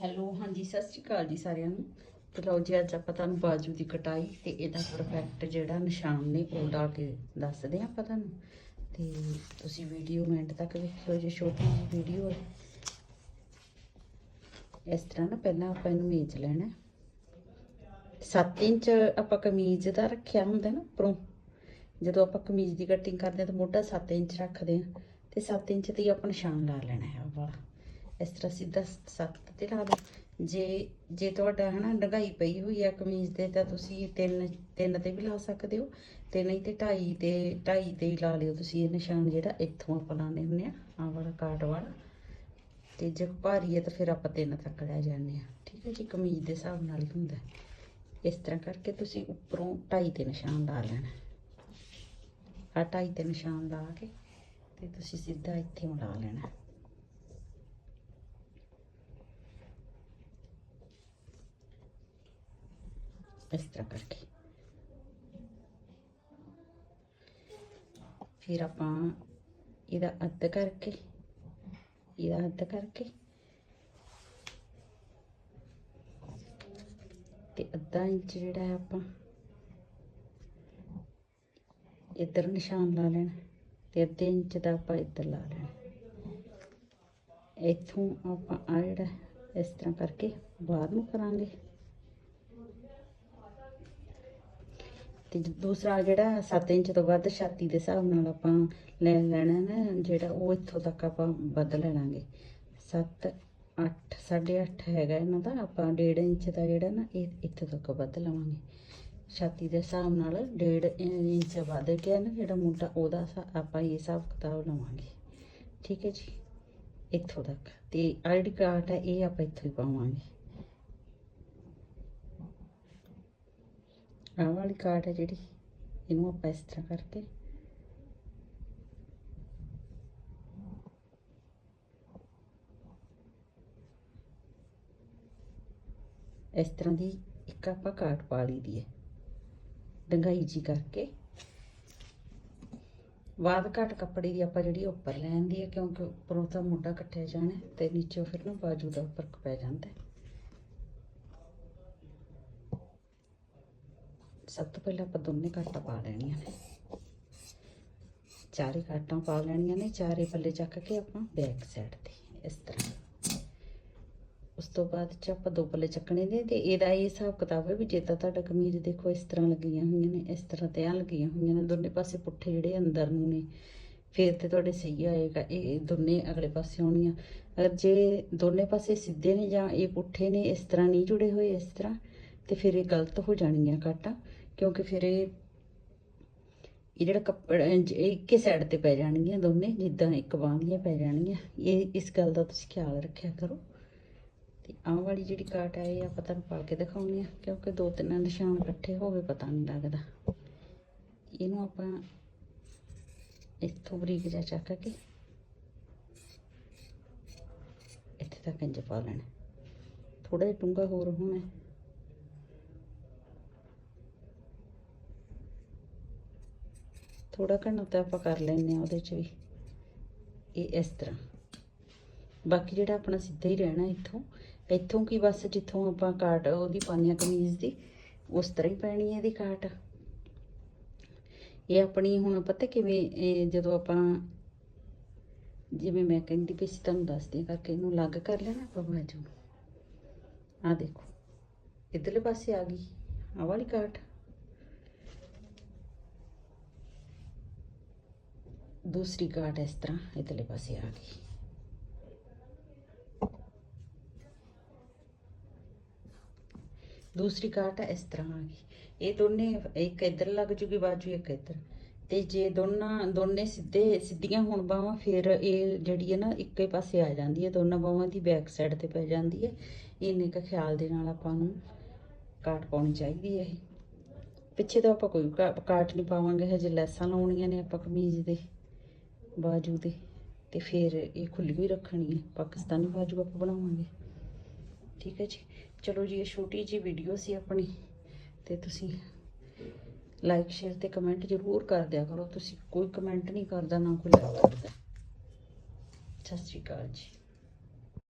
Hello ਹਾਂਜੀ, ਸਤਿ ਸ਼੍ਰੀ ਅਕਾਲ ਜੀ ਸਾਰਿਆਂ ਨੂੰ। ਤੇ ਲਓ ਜੀ, ਅੱਜ ਆਪਾਂ ਤੁਹਾਨੂੰ ਬਾਜੂ ਦੀ ਕਟਾਈ ਤੇ ਇਹਦਾ ਪਰਫੈਕਟ ਜਿਹੜਾ ਨਿਸ਼ਾਨ ਨੇ ਉਹ ਲਾ ਕੇ ਦੱਸਦੇ ਹਾਂ ਆਪਾਂ ਤੁਹਾਨੂੰ। ਤੇ ਤੁਸੀਂ ਵੀਡੀਓ ਮਿੰਟ ਤੱਕ ਵੇਖਿਓ ਜੇ ਛੋਟੀ ਜਿਹੀ ਵੀਡੀਓ ਹੈ। ਇਸ ਤਰ੍ਹਾਂ ਨਾ ਪਹਿਲਾਂ ਆਪਾਂ ਇਹਨੂੰ ਮੇਜ ਲੈਣਾ 7 ਇੰਚ ਆਪਾਂ ਕਮੀਜ਼ ਦਾ ਰੱਖਿਆ ਹੁੰਦਾ ਨਾ ਉੱਪਰੋਂ। ਜਦੋਂ ਆਪਾਂ ਕਮੀਜ਼ ਦੀ ਕਟਿੰਗ ਕਰਦੇ ਹਾਂ ਤਾਂ ਮੋਢਾ 7 ਇੰਚ ਰੱਖਦੇ ਹਾਂ। ਤੇ 7 ਇੰਚ ਤੇ ਹੀ ਆਪਾਂ ਨਿਸ਼ਾਨ ਲਾ ਲੈਣਾ ਹੈ ਵਾਲਾ ਇਸ ਤਰ੍ਹਾਂ ਸਿੱਧਾ 7 ਤੇ ਲਾ ਲਓ ਜੇ ਜੇ ਤੁਹਾਡਾ ਹਨਾ ਡੰਗਾਈ ਪਈ ਹੋਈ ਆ ਕਮੀਜ਼ ਤੇ, ਤਾਂ ਤੁਸੀਂ ਤਿੰਨ ਤਿੰਨ ਤੇ ਵੀ ਲਾ ਸਕਦੇ ਹੋ। ਤੇ ਨਹੀਂ ਤੇ ਢਾਈ ਤੇ ਢਾਈ ਤੇ ਹੀ ਲਾ ਲਿਓ ਤੁਸੀਂ ਇਹ ਨਿਸ਼ਾਨ ਜਿਹੜਾ ਇੱਥੋਂ ਆਪਾਂ ਲਾਣੇ ਹੁੰਦੇ ਆ, ਆਹ ਵਾਲਾ ਕਾਟ ਵਾਲਾ। ਤੇ ਜੇ ਭਾਰੀ ਹੈ ਤਾਂ ਫਿਰ ਆਪਾਂ ਤਿੰਨ ਤੱਕ ਲੈ ਜਾਂਦੇ ਆ। ਠੀਕ ਹੈ ਜੀ, ਕਮੀਜ਼ ਦੇ ਹਿਸਾਬ ਨਾਲ ਹੀ ਹੁੰਦਾ। ਇਸ ਤਰ੍ਹਾਂ ਕਰਕੇ ਤੁਸੀਂ ਉੱਪਰੋਂ ਢਾਈ ਤੇ ਨਿਸ਼ਾਨ ਲਾ ਲੈਣਾ। ਆ ਢਾਈ ਤੇ ਨਿਸ਼ਾਨ ਲਾ ਕੇ ਤੇ ਤੁਸੀਂ ਸਿੱਧਾ ਇੱਥੇ ਲਾ ਲੈਣਾ। ਇਸ ਤਰ੍ਹਾਂ ਕਰਕੇ ਫਿਰ ਆਪਾਂ ਇਹਦਾ ਅੱਧ ਕਰਕੇ ਇਹਦਾ ਅੱਧ ਕਰਕੇ ਤੇ ਅੱਧਾ ਇੰਚ ਜਿਹੜਾ ਹੈ ਆਪਾਂ ਇੱਧਰ ਨਿਸ਼ਾਨ ਲਾ ਲੈਣਾ ਤੇ ਅੱਧੇ ਇੰਚ ਦਾ ਆਪਾਂ ਇੱਧਰ ਲਾ ਲੈਣਾ ਇੱਥੋਂ ਆਪਾਂ ਆ ਜਿਹੜਾ ਇਸ ਤਰ੍ਹਾਂ ਕਰਕੇ ਬਾਹਰ ਨੂੰ ਕਰਾਂਗੇ ਤੇ ਦੂਸਰਾ ਜਿਹੜਾ 7 ਇੰਚ ਤੋਂ ਵੱਧ ਛਾਤੀ ਦੇ ਹਿਸਾਬ ਨਾਲ ਆਪਾਂ ਲੈ ਲੈਣਾ ਨਾ, ਜਿਹੜਾ ਉਹ ਇੱਥੋਂ ਤੱਕ ਆਪਾਂ ਵੱਧ ਲੈ ਲਾਂਗੇ 7 8 8.5 ਹੈਗਾ ਇਹਨਾਂ ਦਾ, ਆਪਾਂ 1.5 ਇੰਚ ਦਾ ਜਿਹੜਾ ਨਾ, ਇਹ ਇੱਥੋਂ ਤੱਕ ਵੱਧ ਲਵਾਂਗੇ। ਛਾਤੀ ਦੇ ਹਿਸਾਬ ਨਾਲ 1.5 ਇੰਚ ਵੱਧ ਗਿਆ ਨਾ, ਜਿਹੜਾ ਮੁੰਡਾ ਉਹਦਾ ਹਿਸਾ- ਆਪਾਂ ਇਹ ਹਿਸਾਬ ਕਿਤਾਬ ਲਵਾਂਗੇ। ਠੀਕ ਹੈ ਜੀ? ਇੱਥੋਂ ਤੱਕ। ਤੇ ਆਹ ਜਿਹੜੀ ਕਾਟ ਹੈ, ਇਹ ਆਪਾਂ ਇੱਥੋਂ ਹੀ ਪਾਵਾਂਗੇ। ਆਹ ਵਾਲੀ ਕਾਟ ਹੈ ਜਿਹੜੀ, ਇਹਨੂੰ ਆਪਾਂ ਇਸ ਤਰ੍ਹਾਂ ਕਰਕੇ। ਇਸ ਤਰ੍ਹਾਂ ਦੀ ਇੱਕ ਆਪਾਂ ਕਾਟ ਪਾ ਲਈ ਦੀ ਹੈ। ਡੰਗਾਈ ਜੀ ਕਰਕੇ। ਬਾਅਦ ਘੱਟ ਕੱਪੜੇ ਦੀ ਆਪਾਂ ਜਿਹੜੀ ਉੱਪਰ ਲੈਂਦੀ ਹੈ, ਕਿਉਂਕਿ ਉੱਪਰੋਂ ਤਾਂ ਮੋਢਾ ਕੱਟਿਆ ਜਾਣਾ ਹੈ ਤੇ ਨੀਚੋਂ ਫਿਰ ਨਾ ਬਾਜੂ ਦਾ ਫ਼ਰਕ ਪੈ ਜਾਂਦਾ ਹੈ। ਸਭ ਤੋਂ ਪਹਿਲਾਂ ਆਪਾਂ ਦੋਨੇ ਕਾਟਾਂ ਪਾ ਲੈਣੀਆਂ ਨੇ। ਚਾਰੇ ਕਾਟਾਂ ਪਾ ਲੈਣੀਆਂ ਨੇ, ਚਾਰੇ ਪੱਲੇ ਚੱਕ ਕੇ ਆਪਾਂ ਬੈਕ ਸਾਈਡ ਤੇ ਇਸ ਤਰ੍ਹਾਂ। ਉਸ ਤੋਂ ਬਾਅਦ ਚ ਆਪਾਂ ਦੋ ਪੱਲੇ ਚੱਕਣੇ ਨੇ ਤੇ ਇਹਦਾ ਇਹ ਹਿਸਾਬ ਕਿਤਾਬ ਹੈ ਵੀ ਜੇ ਤਾਂ ਤੁਹਾਡਾ ਕਮੀਜ਼ ਦੇਖੋ ਇਸ ਤਰ੍ਹਾਂ ਲੱਗੀਆਂ ਹੋਈਆਂ ਨੇ, ਇਸ ਤਰ੍ਹਾਂ ਤੇ ਆ ਲੱਗੀਆਂ ਹੋਈਆਂ ਨੇ, ਦੋਨੇ ਪਾਸੇ ਪੁੱਠੇ ਜਿਹੜੇ ਅੰਦਰ ਨੂੰ ਨੇ, ਫਿਰ ਤੇ ਤੁਹਾਡੇ ਸਹੀ ਆਏਗਾ, ਇਹ ਦੋਨੇ ਅਗਲੇ ਪਾਸੇ ਆਉਣੀਆਂ। ਅਗਰ ਜੇ ਦੋਨੇ ਪਾਸੇ ਸਿੱਧੇ ਨੇ ਜਾਂ ਇਹ ਪੁੱਠੇ ਨੇ, ਇਸ ਤਰ੍ਹਾਂ ਨਹੀਂ ਜੁੜੇ ਹੋਏ ਇਸ ਤਰ੍ਹਾਂ, ਤੇ ਫਿਰ ਇਹ ਗਲਤ ਹੋ ਜਾਣਗੀਆਂ ਕਾਟਾਂ ਕਿਉਂਕਿ ਫਿਰ ਇਹ ਇਹ ਜਿਹੜਾ ਕੱਪੜਾ ਇਹ ਇੱਕੇ ਸਾਈਡ ਤੇ ਪੈ ਜਾਣਗੀਆਂ ਦੋਨੇ, ਜਿੱਦਾਂ ਇੱਕ ਬਾਂਹ ਦੀਆਂ ਪੈ ਜਾਣਗੀਆਂ। ਇਹ ਇਸ ਗੱਲ ਦਾ ਤੁਸੀਂ ਖਿਆਲ ਰੱਖਿਆ ਕਰੋ। ਤੇ ਆਹ ਵਾਲੀ ਜਿਹੜੀ ਕਾਟ ਹੈ ਇਹ ਆਪਾਂ ਤੁਹਾਨੂੰ ਪਾ ਕੇ ਦਿਖਾਉਣੀ ਆ ਕਿਉਂਕਿ ਦੋ ਤਿੰਨ ਨਿਸ਼ਾਨ ਇਕੱਠੇ ਹੋਵੇ, ਪਤਾ ਨਹੀਂ ਲੱਗਦਾ। ਇਹਨੂੰ ਆਪਾਂ ਇੱਥੋਂ ਬਰੀਕ ਜਿਹਾ ਚੱਕ ਕੇ ਇੱਥੇ ਤੱਕ ਇੰਜ ਪਾ ਲੈਣਾ। ਥੋੜਾ ਜਿਹਾ ਡੂੰਘਾ ਹੋਰ ਹੋਣਾ ਹੈ। ਥੋੜਾ ਘਣਾ ਤਾਂ ਆਪਾਂ ਕਰ ਲੈਂਦੇ ਆ ਉਹਦੇ ਚ ਵੀ। ਇਹ ਇਸ ਤਰ੍ਹਾਂ। ਬਾਕੀ ਜਿਹੜਾ ਆਪਣਾ ਸਿੱਧਾ ਹੀ ਰਹਿਣਾ ਇੱਥੋਂ ਇੱਥੋਂ ਕੀ ਬਸ ਜਿੱਥੋਂ ਆਪਾਂ ਕਾਟ, ਉਹਦੀ ਪਾਉਂਦੇ ਹਾਂ ਕਮੀਜ਼ ਦੀ, ਉਸ ਤਰ੍ਹਾਂ ਹੀ ਪੈਣੀ ਹੈ ਇਹਦੀ ਕਾਟ। ਇਹ ਆਪਣੀ ਹੁਣ ਪਤਾ ਕਿਵੇਂ, ਇਹ ਜਦੋਂ ਆਪਾਂ, ਜਿਵੇਂ ਮੈਂ ਕਹਿੰਦੀ ਪਈ ਸੀ ਤੁਹਾਨੂੰ ਦੱਸਦੀ ਹਾਂ ਕਰਕੇ ਇਹਨੂੰ ਅਲੱਗ ਕਰ ਲੈਣਾ ਆਪਾਂ ਬਾਜੂ। ਨੂੰ ਆ ਦੇਖੋ, ਇਧਰਲੇ ਪਾਸੇ ਆ ਗਈ ਆ ਵਾਲੀ ਕਾਟ। ਦੂਸਰੀ ਕਾਟ ਇਸ ਤਰ੍ਹਾਂ ਇਧਰਲੇ ਪਾਸੇ ਆ ਗਈ ਦੂਸਰੀ ਕਾਟ ਇਸ ਤਰ੍ਹਾਂ ਆ ਗਈ ਇਹ ਦੋਨੇ ਇੱਕ ਇੱਧਰ ਲੱਗ ਜੂਗੀ ਬਾਜੂ ਇੱਕ ਇੱਧਰ ਤੇ ਜੇ ਦੋਨਾਂ ਦੋਨੇ ਸਿੱਧੇ ਸਿੱਧੀਆਂ ਹੋਣ ਬਾਹਾਂ ਫਿਰ ਇਹ ਜਿਹੜੀ ਹੈ ਨਾ ਇੱਕੇ ਪਾਸੇ ਆ ਜਾਂਦੀ ਹੈ ਦੋਨਾਂ ਬਾਹਾਂ ਦੀ ਬੈਕ ਸਾਈਡ ਤੇ ਪੈ ਜਾਂਦੀ ਹੈ ਇੰਨੇ ਕੁ ਖਿਆਲ ਦੇ ਨਾਲ ਆਪਾਂ ਨੂੰ ਕਾਟ ਪਾਉਣੀ ਚਾਹੀਦੀ ਹੈ ਇਹ ਪਿੱਛੇ ਤਾਂ ਆਪਾਂ ਕੋਈ ਕਾ- ਕਾਟ ਨਹੀਂ ਪਾਵਾਂਗੇ ਹਜੇ ਲੈਸਾਂ ਲਾਉਣੀਆਂ ਨੇ ਆਪਾਂ ਕਮੀਜ਼ ਦੇ ਬਾਜੂ ਦੇ ਤੇ ਫਿਰ ਇਹ ਖੁੱਲੀ ਹੋਈ ਰੱਖਣੀ ਹੈ। ਪਾਕਿਸਤਾਨੀ ਬਾਜੂ ਆਪਾਂ ਬਣਾਵਾਂਗੇ। ਠੀਕ ਹੈ ਜੀ? ਚਲੋ ਜੀ, ਇਹ ਛੋਟੀ ਜੀ ਵੀਡੀਓ ਸੀ ਆਪਣੀ। ਤੇ ਤੁਸੀਂ ਲਾਈਕ ਸ਼ੇਅਰ ਤੇ ਕਮੈਂਟ ਜ਼ਰੂਰ ਕਰ ਦਿਆ ਕਰੋ। ਤੁਸੀਂ ਕੋਈ ਕਮੈਂਟ ਨਹੀਂ ਕਰਦਾ, ਨਾ ਕੋਈ ਲਾਈਕ ਕਰਦਾ। ਸਤਿ ਸ਼੍ਰੀ ਅਕਾਲ ਜੀ।